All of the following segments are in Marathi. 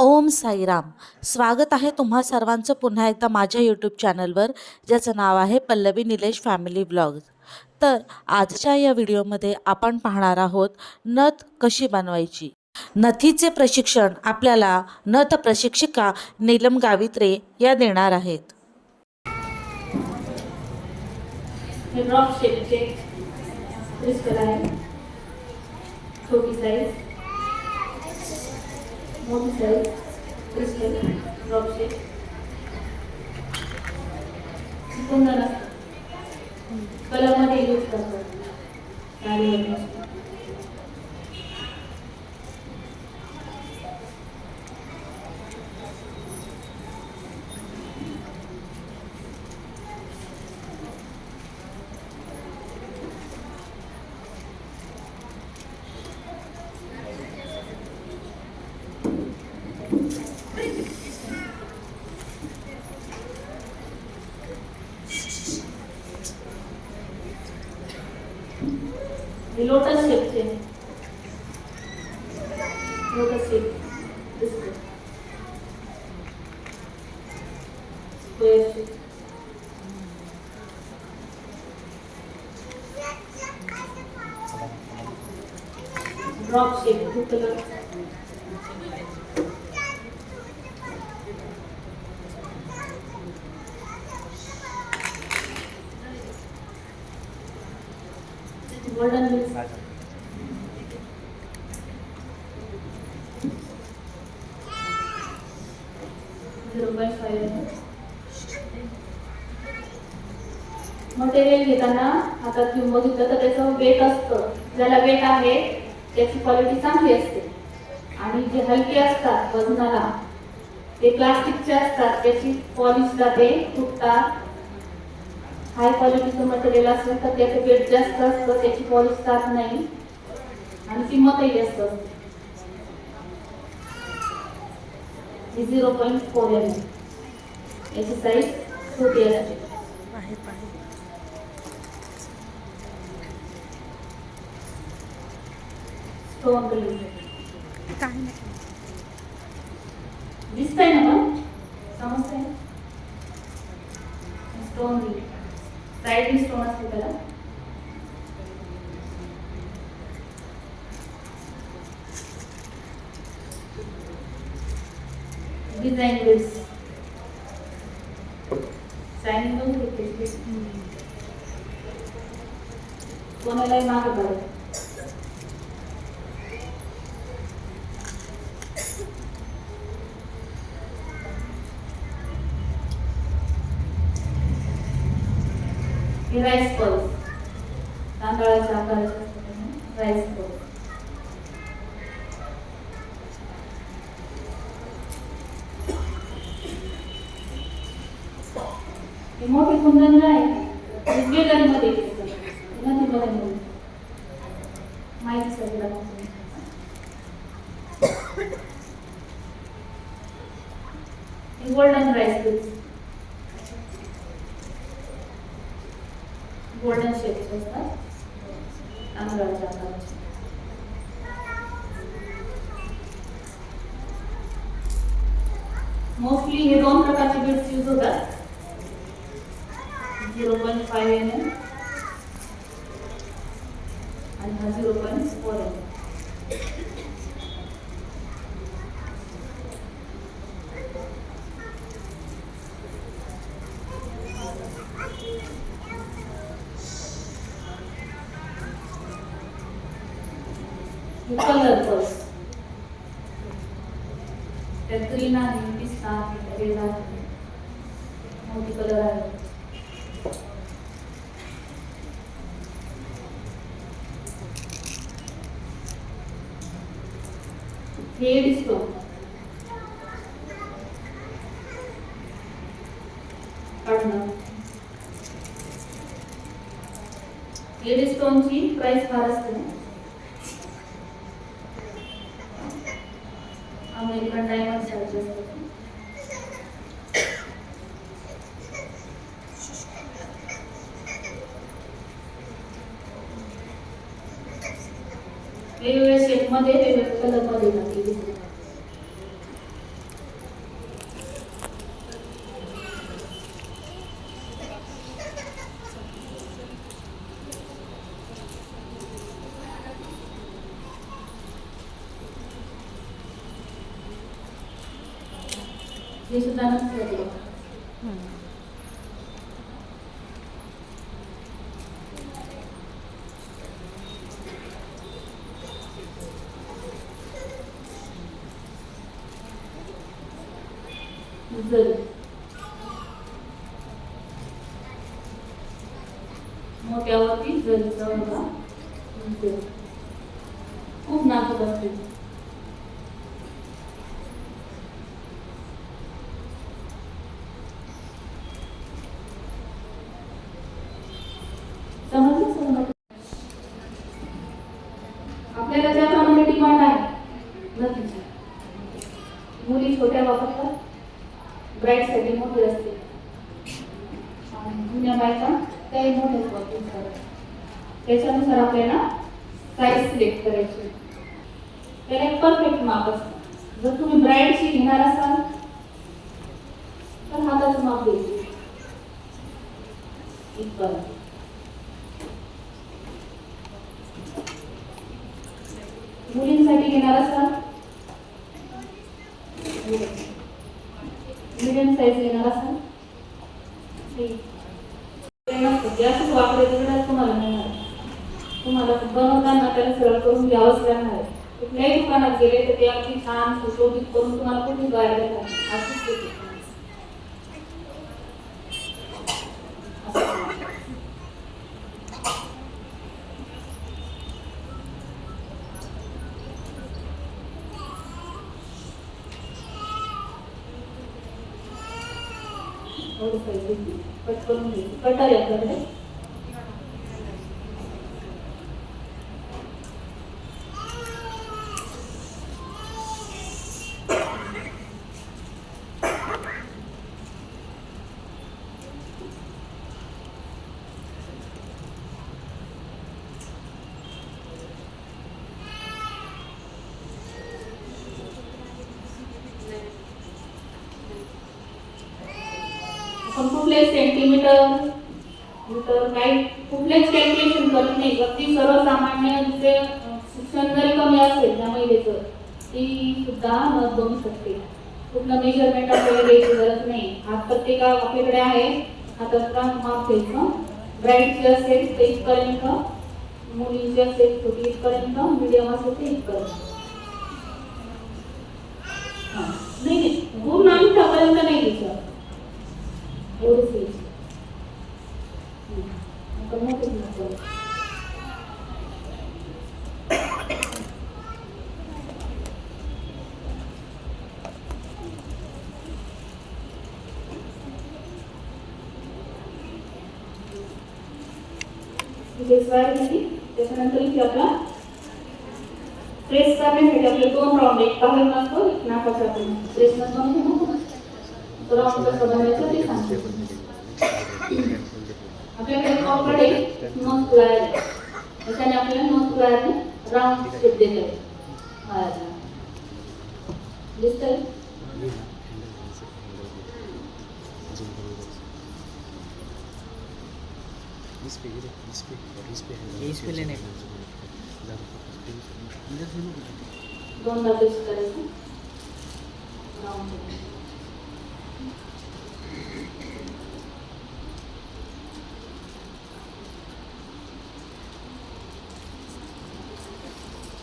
ओम साईराम. स्वागत आहे तुम्हा सर्वांचं पुन्हा एकदा माझ्या यूट्यूब चॅनलवर ज्याचं नाव आहे पल्लवी निलेश फॅमिली ब्लॉग तर आजच्या या व्हिडिओमध्ये आपण पाहणार आहोत नथ कशी बनवायची? नथीचे प्रशिक्षण आपल्याला नथ प्रशिक्षिका नीलम गावित्रे या देणार आहेत. छोटी साईज मोठी साईज क्रिस्टल ड्रॉप कलरमध्ये यूज करतात. Lotus शेपचे lotus shape crystal square shape drop shape two colour golden mix zero point material घेताना आता किंमत घेतलं तर त्याचं वेट असतं. ज्याला वेट आहे त्याची क्वालिटी चांगली असते. आणि जे हलके असतात वजनाला ते प्लास्टिकचे असतात त्याची पॉलिश जाते तुटतात हाय क्वालिटीचं मटेरियल असेल तर त्याचं वेट जास्त असतं त्याची पॉलिश जात नाही. आणि किंमतही जास्त असते. ही झिरो पॉईंट फोर एम याची साईज छोटी असते स्टोन दिसतंय ना पण? समजतंय? स्टोन रिलीज साईड स्टोन असते त्याला. डिझाईन बेस साईन पण घेतली कोणालाही मागे पडेल हे राईस पल्स तांदळाच्या आकाराचे राईस पल्स हे मोठे कुंदन आहे हे ज्वेलरीमध्ये नदीमध्ये मिळून माहिती सगळं हे పట్నం ये लिस्ट कौन सी? प्राइस भारत से। अमेरिकन डायमंड हे सुद्धा नसतं जरी मोठ्यावरती जरीचा होता जरी. खूप नाजूक असते समजलं समजलं आपल्याला ज्याप्रमाणे डिमांड आहे नक्कीच मुली छोट्या वापरतात ब्राईटसाठी मोठी असते आणि जुन्या बायका त्याही मोठ्याच वापरतात त्याच्यानुसार आपल्याला साईज सिलेक्ट करायची त्याला एक परफेक्ट माप असतं जर तुम्ही ब्रँडशी घेणार असाल तर हाताचं माप द्यायचं इथपर्यंत मुलींसाठी घेणार असाल? मिडियम साईज घेणार असाल? ठीक. वापरायचं तुम्हाला मिळणार. तुम्हाला बनवताना त्याला सरळ करून घ्यावंच लागणार आहे. कुठल्याही दुकानात गेले तर ते अगदी छान सुशोभित करून तुम्हाला कुठे बाहेर देतात अशीच स्थिती पटकन असं. एवढं कट आहे आपल्याकडे आपण कुठलेच सेंटीमीटर मीटर काही कुठलेच कॅल्क्युलेशन करत नाही. अगदी सर्वसामान्य जे शिक्षण जरी कमी असेल त्या महिलेचं ती सुद्धा मत बनू शकते. कुठलं मेजरमेंट आपल्याला घ्यायची गरज नाही. हात प्रत्येक आपल्याकडे आहे. हाताचा माप घ्यायचं ब्राईटची असेल ते इथपर्यंत मुलींची असेल छोटी इथपर्यंत मीडियम असेल ते इथपर्यंत. नाही नाही. आम्ही त्यापर्यंत नाही घ्यायचं एवढंच घ्यायचं हम्म. नंतर मोठंच नको. इथे स्क्वेअर घेतली त्याच्यानंतर इथे आपला प्रेस करण्यासाठी आपले दोन राऊंड एक बाहेर नसतो एक नाकाच्या प्रेस नसतो ना तो कसं बनवायचं ते सांगते आपल्याकडे कॉपड नॉन स्क्वेअर त्याच्याने आपल्याला नॉन राऊंड शेप इस पे दोनदा प्रेस करायचं. Round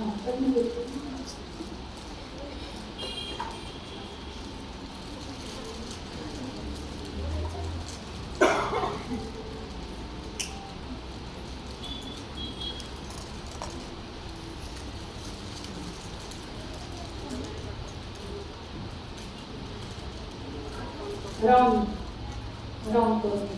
round. बरं.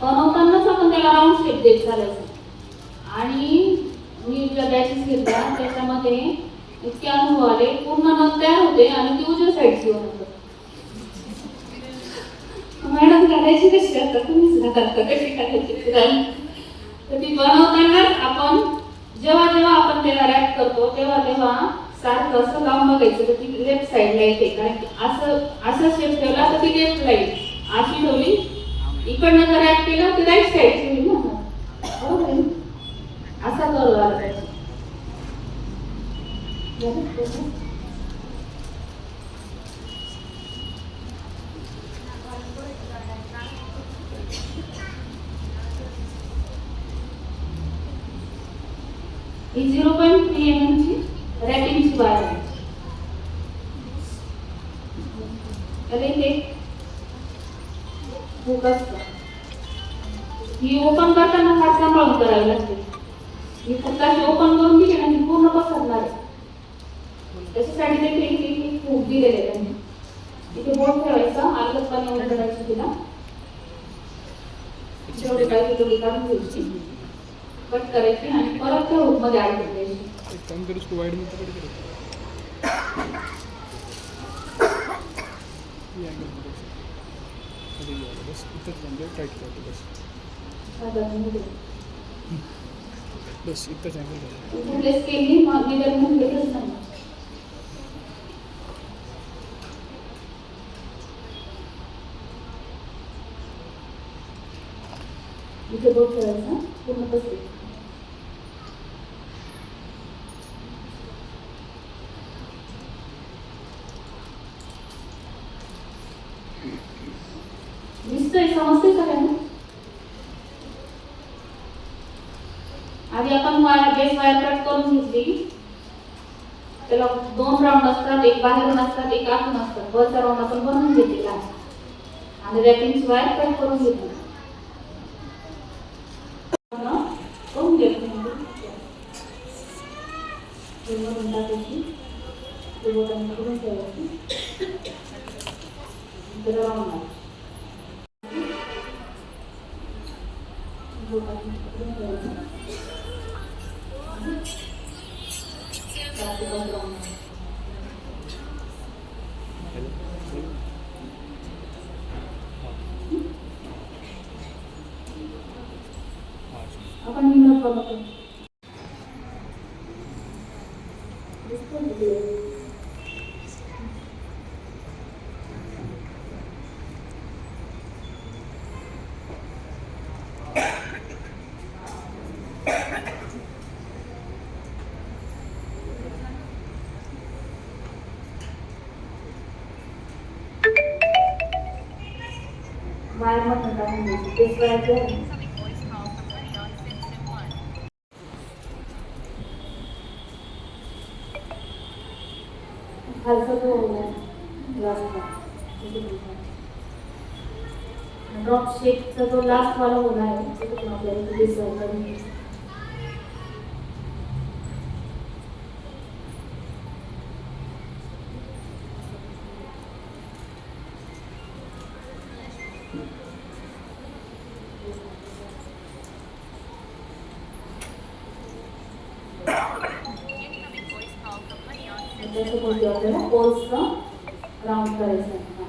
बनवतानाच आपण त्याला राऊंड स्टेप देत चालायचं आणि मी ज्या बॅचेस घेतल्या त्याच्यामध्ये इतके अनुभव आले. पूर्ण नग तयार होते आणि ते उजव्या साईड साईडची होतं मॅडम करायची कशी आता? तुम्हीच घालाल कशी करायची? तर ती बनवताना आपण जेव्हा जेव्हा आपण त्याला रॅप करतो तेव्हा तेव्हा सारखं असं लावून बघायचं तर ती लेफ्ट साईडला येते. कारण की असं असं शेप ठेवला तर ती लेफ्टला येईल अशी ठेवली इकडनं जर रॅप केलं तर राईट साईडची होईल ना. ना? असा करू आला मी फक्त अशी ओपन करून दिले आणि पूर्ण पसरणार त्याच्यासाठी देखील इथे खूप दिलेले त्यांनी. इथे बोट ठेवायचा अलगद पाणी करायचं तिला. जेवढी पाहिजे तेवढी काढून घ्यायची कट करायची आणि परत त्या हुकमध्ये काम बस इतना बंद है टाइट कर दो बस साधारणमध्ये. बस इतना एंगल कर इथे प्लेस केली मग मेजरमेंट घेतच नाही इथे बोट ठेवायचा पूर्ण बसते दिसतंय समजतंय सगळ्यांना आधी आपण वायर बेस वायर कट करून घेतली. त्याला दोन राऊंड असतात एक बाहेरून असतात एक आतून असतात. वरचा राऊंड आपण बनवून घेतलेला आणि रॅपिंग वायर कट करून घेतली. करून घेतली. करून ठेवा. आपण विनोद बघतो दिसतंय ना ते? करायचं ड्रॉप शेकचा जो लास्ट वाला होणार आहे. तो पण आपल्याला कोणते आपल्याला पोल्सचं राऊंड करायचं आहे हा.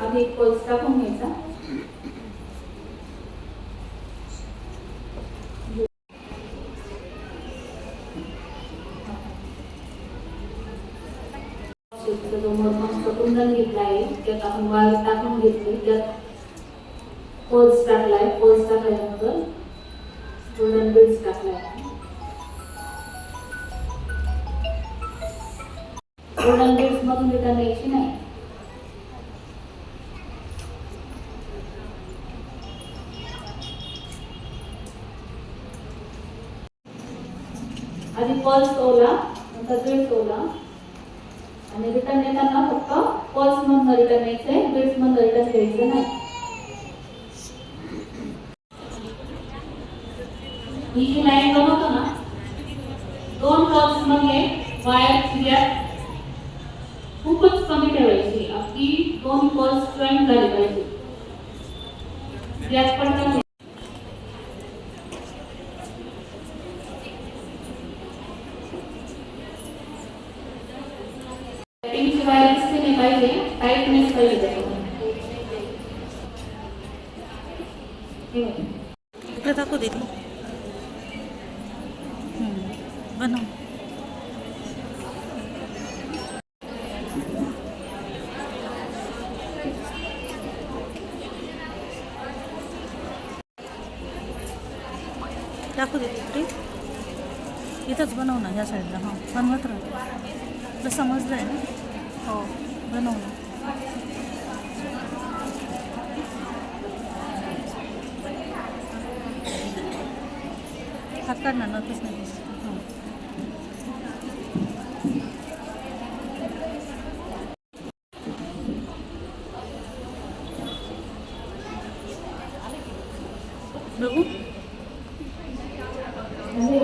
आधी एक पोल्स टाकून घ्यायचा शेतीचा जो मस्त कुंदन घेतला आहे त्यात आपण वायर टाकून घेतली त्यात पोल्स टाकलाय पोल्स टाकल्यानंतर गोल्डन बीड्स टाकलाय गोल्डन बीड्स मधून रिटर्न यायची नाही? आधी पल्स ओला नंतर बीड्स ओला आणि रिटर्न येताना फक्त पल्स मधनं रिटर्न यायचंय बीड्स मधनं रिटर्न घ्यायचं नाही. ही जी लाईन बनवतो ना दोन कर्व्समध्ये वायर क्लिअर खूपच कमी ठेवायची. अगदी दोन पल्स जॉईन झाले पाहिजे. गॅप पडता नाही. पिंकची वायर दिसली नाही पाहिजे टाईटनेस पाहिजे त्याच्यामध्ये हे बघ. इकडे दाखव दीदी बनव दाखव दीदी इकडे इथंच बनव ना ह्या साईडला हां. बनवत राहते तुला समजलं आहे ना? हो बनव ना हात काढ ना नक्कीच नाही दिसत. हां बघू म्हणजे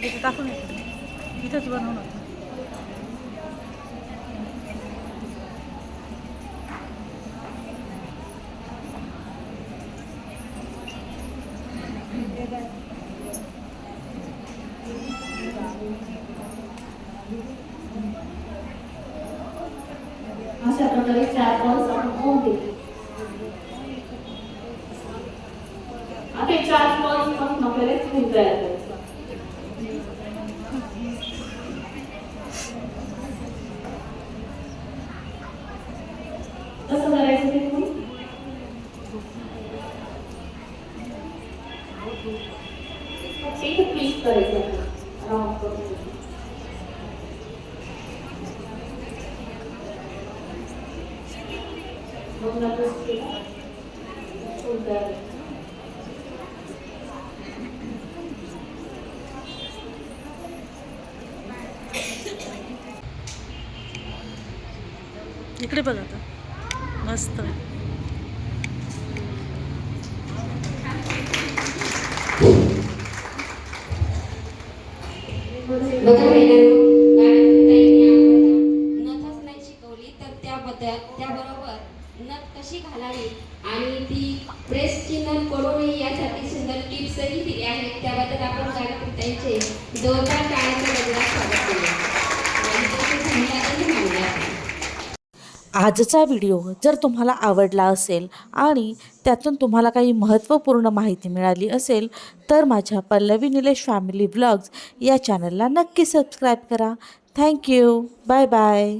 इथं टाकून इकडे इथंच बनवून होतं अशा प्रकारे चार बॉल्स आपण होऊन दिले आता हे चार बॉल्सपासून आपल्याला एक फूल तयार Take a please for example. Of applause. आजचा व्हिडिओ जर तुम्हाला आवडला असेल आणि त्यातून तुम्हाला काही महत्त्वपूर्ण माहिती मिळाली असेल तर माझ्या पल्लवी निलेश फॅमिली ब्लॉग्स या चॅनलला नक्की सबस्क्राईब करा. Thank you bye bye